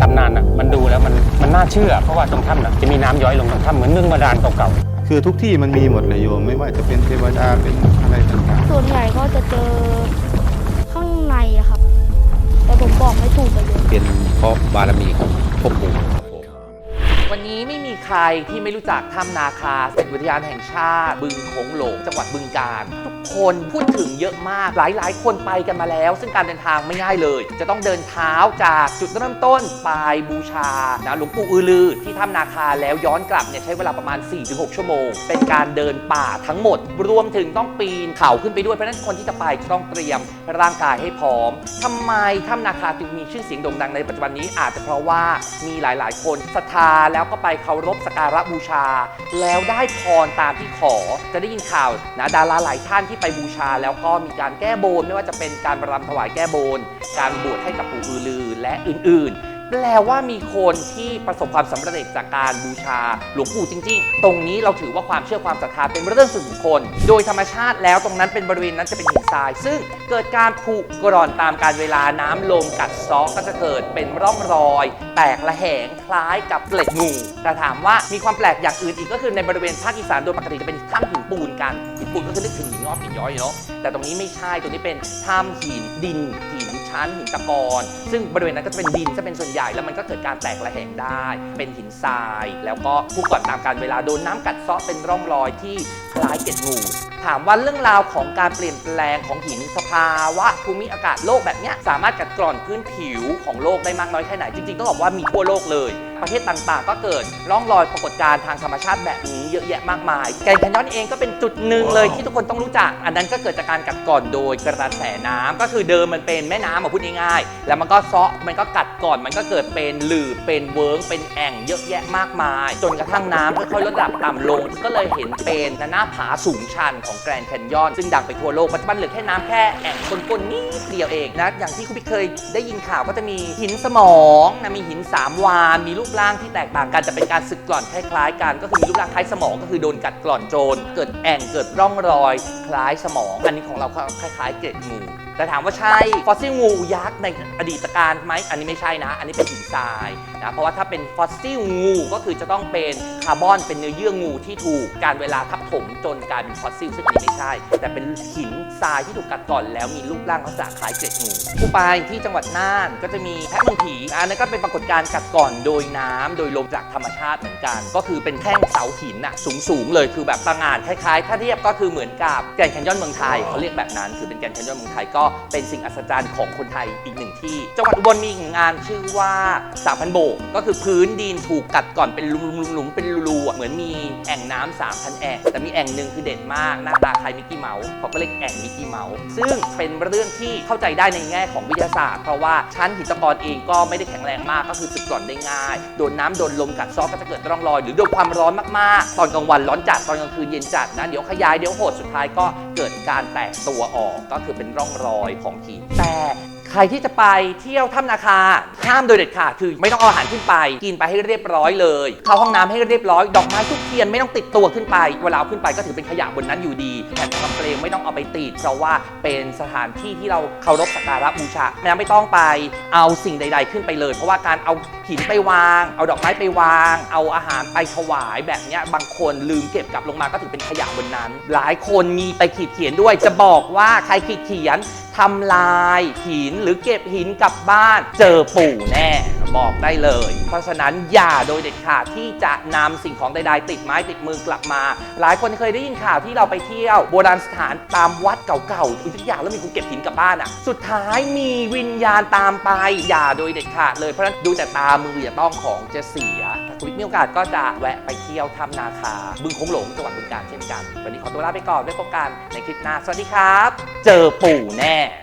ตำนานอะมันดูแล้วมันมันน่าเชื่อ เพราะว่าตรงถ้ำน่ะจะมีน้ำย้อยลงตรงถ้ำเหมือนเรื่องบาดาลเก่าคือทุกที่มันมีหมดเลยโยม ไม่ว่าจะเป็นเทวดาเป็นอะไรต่างส่วนใหญ่ก็จะเจอข้างในอะครับ แต่ผมบอกไม่ถูกเลยเป็นเพราะบารมีของพ่อปู่ รที่ไม่รู้จักถ้ำนาคาเป็นอุทยานแห่งชาติ บึงโขงหลงจังหวัดบึงกาฬทุกคนพูดถึงเยอะมาก หลายๆ คนไปกันมาแล้ว ซึ่งการเดินทางไม่ง่ายเลย จะต้องเดินเท้าจากจุดเริ่มต้นไปบูชานะหลวงปู่อือลือที่ถ้ำนาคาแล้วย้อนกลับเนี่ยใช้เวลาประมาณ 4-6 ชั่วโมง เป็นการเดินป่าทั้งหมด รวมถึงต้องปีนเขาขึ้นไปด้วยเพราะนั้นคนที่จะไปจะต้องเตรียมร่างกายให้พร้อมทำไมถ้ำนาคาจึงมีชื่อเสียงโด่งดังในปัจจุบันนี้อาจจะเพราะว่ามีหลาย ๆ คนศรัทธาแล้วก็ไปเคารพสกการะบูชา แล้วได้พรตามที่ขอ จะได้ยินข่าวนะดาราหลายท่านที่ไปบูชา แล้วก็มีการแก้บนไม่ว่าจะเป็นการรำถวายแก้บน การบวชให้กับปู่อือลือและอื่นๆ แปลว่ามีคนที่ประสบความสำเร็จจากการบูชาหลวงปู่จริง ๆ ตรงนี้เราถือว่าความเชื่อความศรัทธาเป็นเรื่องส่วนบุคคล โดยธรรมชาติแล้วตรงนั้นเป็นบริเวณนั้นจะเป็นหินทราย ซึ่งเกิดการผุกร่อนตามการเวลาน้ำลมกัดเซอกก็จะเกิดเป็นร่องรอย แตกระแหงคล้ายกับเกล็ดงูแต่ถามว่ามีความแปลกอย่างอื่นอีกก็คือในบริเวณภาคอีสานโดยปกติจะเป็นถ้ำหินปูนกัน คุณก็คือนึกถึงหินงอกหินย้อยเนาะแต่ตรงนี้ไม่ใช่ตรงนี้เป็นถ้ำหินดินหินชั้นหินตะกอนซึ่งบริเวณนั้นก็จะเป็นดินจะเป็นส่วนใหญ่แล้วมันก็เกิดการแตกระแหงได้ เป็นหินทราย แล้วก็ผู้ก่อนตามการเวลาโดนน้ำกัดเซาะเป็นร่องรอยที่คล้ายเกล็ดงู ถามว่าเรื่องราวของการเปลี่ยนแปลงของหินสภาวะภูมิอากาศโลกแบบนี้สามารถกัดกร่อนพื้นผิวของโลกได้มากน้อยแค่ไหน จริงๆต้องบอกว่ามีทั่วโลกเลย ประเทศต่างๆ ก็เกิดร่องรอยปรากฏการณ์ทางธรรมชาติแบบนี้เยอะแยะมากมายแกนแคนยอนเองก็เป็นจุดหนึ่งเลยที่ทุกคนต้องรู้จัก อันนั้นก็เกิดจากการกัดกร่อนโดยกระแสน้ำก็คือเดิมมันเป็นแม่น้ำมาพูดง่ายๆแล้วมันก็เซาะมันก็กัดกร่อนมันก็เกิดเป็นหลืบเป็นเวิร์งเป็นแอ่งเยอะแยะมากมาย จนกระทั่งน้ำค่อยๆลดระดับต่ำลง ก็เลยเห็นเป็นหน้าผาสูงชันของแกรนด์แคนยอนซึ่งดังไปทั่วโลกปัจจุบันเหลือแค่น้ำแค่แอ่งก้นๆนิดเดียวเองนะอย่างที่คุณพี่เคยได้ยินข่าวก็จะมีหินสมองนะมีหินสามวานมีรูปร่างที่แตกต่างกันจะเป็นการสึกกร่อนคล้ายๆ กันก็คือมีรูปร่างคล้ายสมองก็คือโดนกัดกร่อนโจรเกิดแอ่งเกิดร่องรอย คล้ายสมอง อันนี้ของเราก็คล้ายๆเกล็ดงู แต่ถามว่าใช่ฟอสซิลงูยักษ์ในอดีตการไหมอันนี้ไม่ใช่นะ อันนี้เป็นหินทรายนะเพราะว่าถ้าเป็นฟอสซิลงูก็คือจะต้องเป็นคาร์บอนเป็นเนื้อเยื่องูที่ถูกการเวลาทับถมจนกลายเป็นฟอสซิลซึ่งอันนี้ไม่ใช่ แต่เป็นหินทรายที่ถูกกัดก่อนแล้วมีรูปร่างลักษณะคล้ายเกล็ดงูผู้ไปที่จังหวัดน่านก็จะมีแพะมืองผีอันนั้นก็เป็นปรากฏการณ์กัดก่อนโดยน้ำโดยลมจากธรรมชาติเหมือนกัน ก็คือเป็นแท่งเสาหินอะสูงสูงๆเลยคือแบบตระงานคล้ายๆ ถ้าเทียบก็คือเหมือนกับแกรนด์แคนยอนเมืองไทยเขาเรียกแบบนั้นคือเป็นแกรนด์แคนยอนเมืองไทยก็เป็นสิ่งอัศจรรย์ของคนไทยอีกหนึ่งที่ จังหวัดอุบลมีอีกงานชื่อว่าสามพันโบก ก็คือพื้นดินถูกกัดก่อนเป็นหลุมๆเป็นรูๆเหมือนมีแอ่งน้ำสามพันแอ่งแต่มีแอ่งหนึ่งคือเด่นมาก หน้าตาคล้ายมิกกี้เมาส์เขาก็เรียกแอ่งมิกกี้เมาส์ซึ่งเป็นเรื่องที่เข้าใจได้ในแง่ของวิทยาศาสตร์ เพราะว่าชั้นหินตะกอนเองก็ไม่ได้แข็งแรงมากก็คือสึกกร่อนได้ง่ายโดนน้ำโดนลมกัดซอกก็จะเกิดร่องรอย หรือโดนความร้อนมากๆ ตอนกลางวันร้อนจัดตอนกลางคืนเย็นจัดนะเดี๋ยวขยายเดี๋ยวโหดสุดท้ายก็เกิดการแตกตัวออกก็คือเป็นร่องรอยของหินแต่ใครที่จะไปเที่ยวถ้ำนาคาห้ามโดยเด็ดขาดคือไม่ต้องเอาอาหารขึ้นไป กินไปให้เรียบร้อยเลยเข้าห้องน้ำให้เรียบร้อยดอกไม้ทุกเทียนไม่ต้องติดตัวขึ้นไปเวลาขึ้นไปก็ถือเป็นขยะบนนั้นอยู่ดีแผ่นคำเปลงไม่ต้องเอาไปติดเพราะว่าเป็นสถานที่ที่เราเคารพสักการะบูชาไม่งั้นไม่ต้องไปเอาสิ่งใด ๆ ขึ้นไปเลย เพราะว่าการเอาหินไปวาง เอาดอกไม้ไปวาง เอาอาหารไปถวายแบบนี้บางคนลืมเก็บกลับลงมาก็ถือเป็นขยะบนนั้น หลายคนมีไปขีดเขียนด้วยจะบอกว่าใครขีดเขียน ทำลายหินหรือเก็บหินกลับบ้าน เจอปู่แน่บอกได้เลย เพราะฉะนั้นอย่าโดยเด็ดขาดที่จะนำสิ่งของใดๆติดไม้ติดมือกลับมา หลายคนเคยได้ยินข่าวที่เราไปเที่ยวโบราณสถานตามวัดเก่าๆทุกอย่างแล้วมีคนเก็บหินกลับบ้านอะ สุดท้ายมีวิญญาณตามไป อย่าโดยเด็ดขาดเลยเพราะฉะนั้นดูแต่ตามืออย่าต้องของจะเสีย ถ้าคุณมีโอกาสก็จะแวะไปเที่ยวถ้ำนาคา บึงโขงหลงจังหวัดบึงกาฬเช่นกัน วันนี้ขอตัวลาไปก่อนไว้พบกันในคลิปหน้า สวัสดีครับ เจอปู่แน่